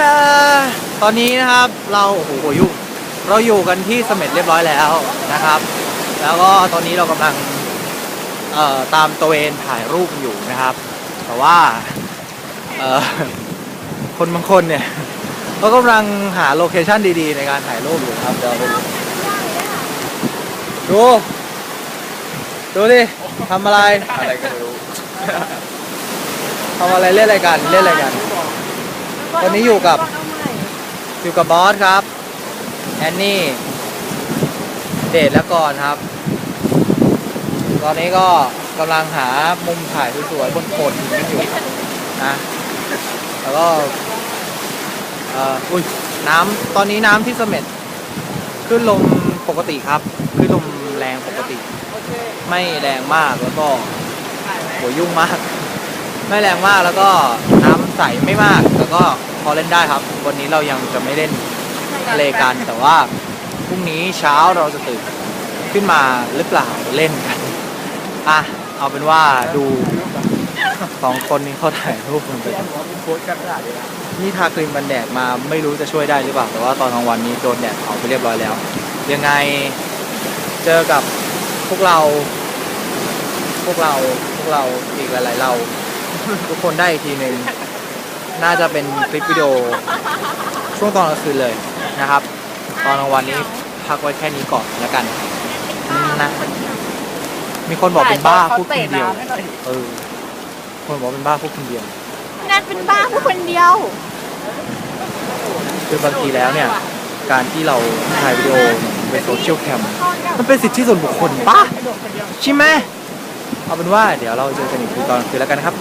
ดาตอนนี้นะครับเราโอ้โหยุ่งเราอยู่กันที่เสม็ดเรียบร้อยแล้วนะครับ แล้วก็ตอนนี้เรากำลังเอ่อตามตระเวนถ่ายรูปอยู่นะครับ แต่ว่าเอ่อคนบางคนเนี่ยเขากำลังหาโลเคชั่นดีๆ ในการถ่ายรูปอยู่ครับเดี๋ยวไปดูดูดูดิทำอะไรอะไรก็ไม่รู้ทำอะไรเล่นอะไรกันเล่นอะไรกัน วันนี้อยู่กับอยู่กับบอสครับแอนนี่เดทและกอนครับ ตอนนี้ก็กำลังหามุมถ่ายสวยๆบนโขดหินกันอยู่นะแล้วก็เอ่ออุ้ยน้ำตอนนี้น้ำที่เสม็ดขึ้นลมปกติครับขึ้นลมแรงปกติ ไม่แรงมากแล้วก็โหยุ่งมาก ไม่แรงมากแล้วก็น้ำ ใสไม่มากแล้วก็พอเล่นได้ครับ วันนี้เรายังจะไม่เล่นทะเลกันแต่ว่าพรุ่งนี้เช้าเราจะตื่นขึ้นมาหรือเปล่าเล่นกันอะเอาเป็นว่าดูสองคนนี้เขาถ่ายรูปกันไปโพสต์กันขนาดนี้นะนี่ทาครีมกันแดดมาไม่รู้จะช่วยได้หรือเปล่าแต่ว่าตอนกลางวันนี้โดนแดดเผาไปเรียบร้อยแล้ว ยังไงเจอกับพวกเรา พวกเราพวกเราอีกหลาย ๆ เรา ทุกคนได้อีกทีหนึ่ง น่าจะเป็นคลิปวิดีโอช่วงตอนกลางคืนเลยนะครับ ตอนกลางวันนี้พักไว้แค่นี้ก่อนแล้วกันนะมีคนบอกเป็นบ้าพูดคนเดียวเออคนบอกเป็นบ้าพูดคนเดียวงานเป็นบ้าผู้คนเดียวคือบางทีแล้วเนี่ย การที่เราถ่ายวิดีโอเป็นโซเชียลแคมมันเป็นสิทธิส่วนบุคคลปะใช่ไหมเอาเป็นว่าเดี๋ยวเราเจอกันอีกทีตอนคืนแล้วกันนะครับ